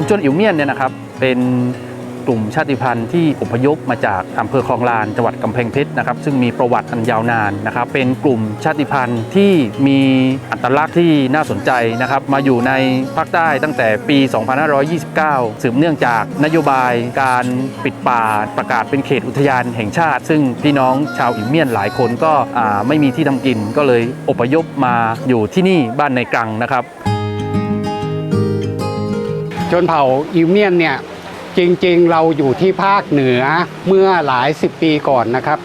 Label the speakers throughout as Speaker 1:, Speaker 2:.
Speaker 1: ชุมชนอิ๋วเมียนเนี่ยนะครับเป็นกลุ่มชาติพันธุ์ที่อพยพมาจากอำเภอคลองลานจังหวัดกำแพงเพชรนะครับซึ่งมีประวัติอันยาวนานนะครับเป็นกลุ่มชาติพันธุ์ที่มีอัตลักษณ์ที่น่าสนใจนะครับมาอยู่ในภาคใต้ตั้งแต่ปี 2529 สืบเนื่องจากนโยบายการปิดป่าประกาศเป็นเขตอุทยานแห่งชาติ ซึ่งพี่น้องชาวอิ๋วเมียนหลายคนก็ไม่มีที่ทำกินก็เลยอพยพมาอยู่ที่นี่บ้านในกรังนะครับ
Speaker 2: ชนเผ่าอิวเมียนเนี่ยจริงๆ เราอยู่ที่ภาคเหนือเมื่อหลายสิบปีก่อนนะครับ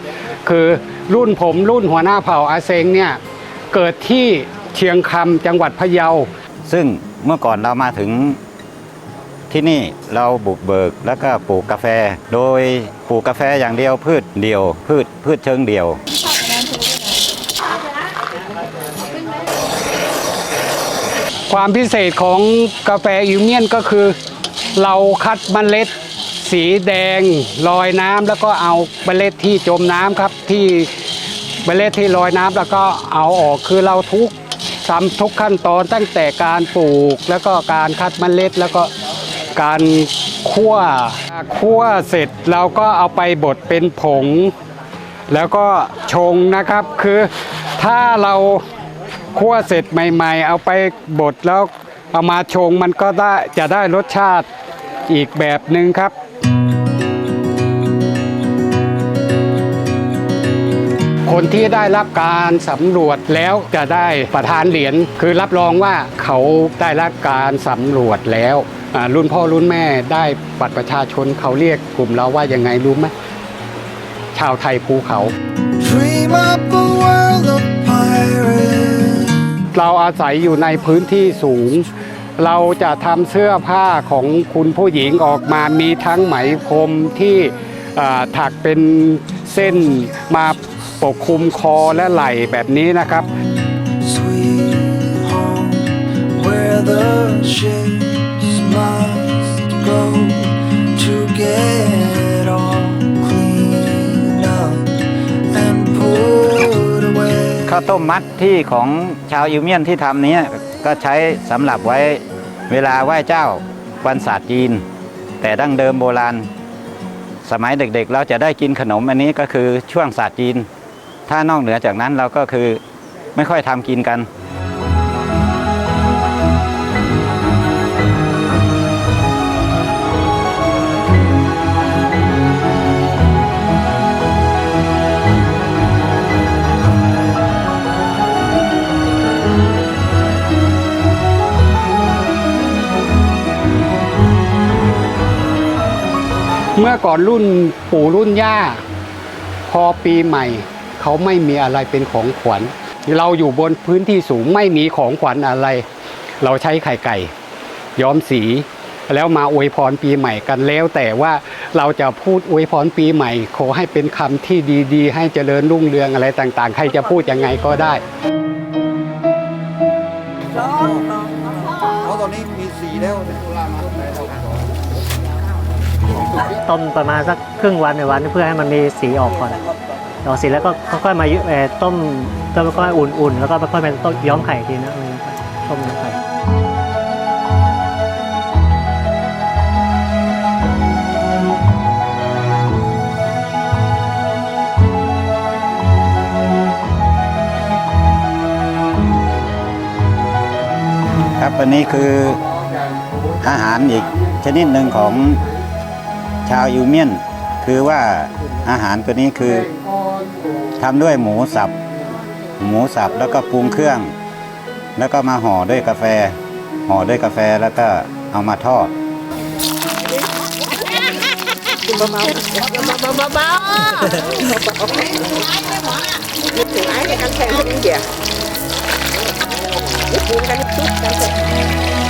Speaker 2: คือรุ่นผมรุ่นหัวหน้าเผ่าอาเซงเนี่ยเกิดที่เชียงคำจังหวัดพะเยา
Speaker 3: ซึ่งเมื่อก่อนเรามาถึงที่นี่เราบุกเบิกแล้วก็ปลูกกาแฟ โดยปลูกกาแฟอย่างเดียวพืชเดียว พืชพืชเชิงเดียว
Speaker 2: ความพิเศษของกาแฟอิวเมียนก็คือ เราคัดเมล็ด สีแดงลอยน้ำแล้วก็เอาเมล็ดที่จมน้ำครับที่เมล็ดที่ลอยน้ำแล้วก็เอาออกคือเราทุกทำทุกขั้นตอนตั้งแต่การปลูก แล้วก็การคัดเมล็ดแล้วก็การคั่วคั่วเสร็จเราก็เอาไปบดเป็นผง แล้วก็ชงนะครับคือถ้าเรา คั่วเสร็จใหม่ ๆ เอาไปบดแล้วเอามาชงมันก็ได้จะได้รสชาติอีกแบบหนึ่งครับ คนที่ได้รับการสำรวจแล้วจะได้ประธานเหรียญคือรับรองว่าเขาได้รับการสำรวจแล้วรุ่นพ่อรุ่นแม่ได้บัตรประชาชนเขาเรียกกลุ่มเราว่ายังไงรู้ไหมชาวไทยภูเขา เราอาศัยอยู่ในพื้นที่สูง เราจะทำเสื้อผ้าของคุณผู้หญิงออกมามีทั้งไหมพรมที่ถักเป็นเส้นมาปกคลุมคอและไหล่แบบนี้นะครับ
Speaker 4: Sweet home, where the
Speaker 3: ต้มมัดที่ของชาวอิวเมียนที่ทำนี้ก็ใช้สำหรับไว้เวลาไหว้เจ้าวันศาสตร์จีน แต่ดั้งเดิมโบราณ สมัยเด็กๆ เราจะได้กินขนมอันนี้ก็คือช่วงศาสตร์จีน ถ้านอกเหนือจากนั้นเราก็คือไม่ค่อยทำกินกัน
Speaker 2: เมื่อก่อนรุ่นปู่รุ่นย่า พอปีใหม่ เขาไม่มีอะไรเป็นของขวัญ เราอยู่บนพื้นที่สูงไม่มีของขวัญอะไร เราใช้ไข่ไก่ ย้อมสีแล้วมาอวยพรปีใหม่กันแล้ว แต่ว่าเราจะพูดอวยพรปีใหม่ ขอให้เป็นคำที่ดีๆ ให้เจริญรุ่งเรืองอะไรต่างๆ ใครจะพูดยังไงก็ได้
Speaker 5: เพราะตอนนี้มีสีแล้วนตุลามา
Speaker 6: ต้มประมาณสักครึ่งวันในวันเพื่อให้มันมีสีออกก่อนออกสีแล้วก็ค่อยๆมาต้มต้มแล้วก็อุ่นๆแล้วก็ค่อยๆมาต้มย้อมไข่ทีนะต้มย้อมไข่
Speaker 3: ครับอันนี้คืออาหารอีกชนิดหนึ่งของ ชาวยูเมียน คือว่าอาหารตัวนี้คือทำด้วยหมูสับ หมูสับแล้วก็ปรุงเครื่อง แล้วก็มาห่อด้วยกาแฟ ห่อด้วยกาแฟแล้วก็เอามาทอด
Speaker 7: ไม้ในการแข่งขันเดียวญี่ปุ่นกันทุกกัน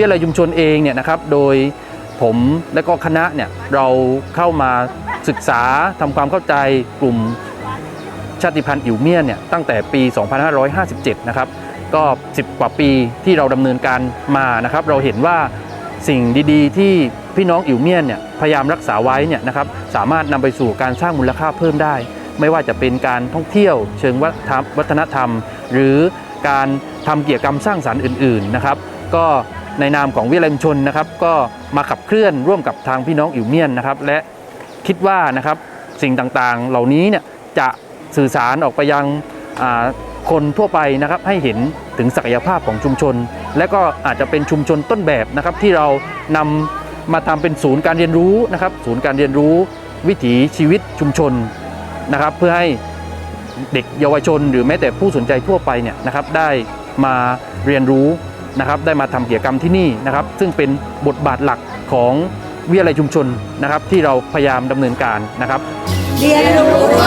Speaker 1: วิทยาลัยชุมชนเองเนี่ยนะครับโดยผมและก็คณะเนี่ยเราเข้ามาศึกษาทำความเข้าใจกลุ่มชาติพันธุ์อิ๋วเมียนเนี่ยตั้งแต่ปี 2557 นะครับ ก็ 10 กว่าปีที่เราดำเนินการมานะครับ เราเห็นว่าสิ่งดีๆ ที่พี่น้องอิ๋วเมียนเนี่ยพยายามรักษาไว้เนี่ยนะครับสามารถนำไปสู่การสร้างมูลค่าเพิ่มได้ ไม่ว่าจะเป็นการท่องเที่ยว เชิงวัฒนธรรม หรือการทำกิจกรรมสร้างสรรค์อื่น ๆ นะครับ ก็ ในนามของวิทยาลัยชุมชนนะครับ ก็มาขับเคลื่อนร่วมกับทางพี่น้องอิ๋วเมียนนะครับ และคิดว่านะครับสิ่งต่างๆ เหล่านี้เนี่ยจะสื่อสารออกไปยังคนทั่วไปนะครับให้เห็นถึงศักยภาพของชุมชน และก็อาจจะเป็นชุมชนต้นแบบนะครับ ที่เรานำมาทำเป็นศูนย์การเรียนรู้นะครับ ศูนย์การเรียนรู้วิถีชีวิตชุมชนนะครับ เพื่อให้เด็กเยาวชน หรือแม้แต่ผู้สนใจทั่วไปเนี่ยนะครับได้มาเรียนรู้ นะครับได้มาทำกิจกรรมที่นี่นะครับ ซึ่งเป็นบทบาทหลักของวิทยาลัยชุมชนนะครับ ที่เราพยายามดำเนินการนะครับ
Speaker 7: เรียนรู้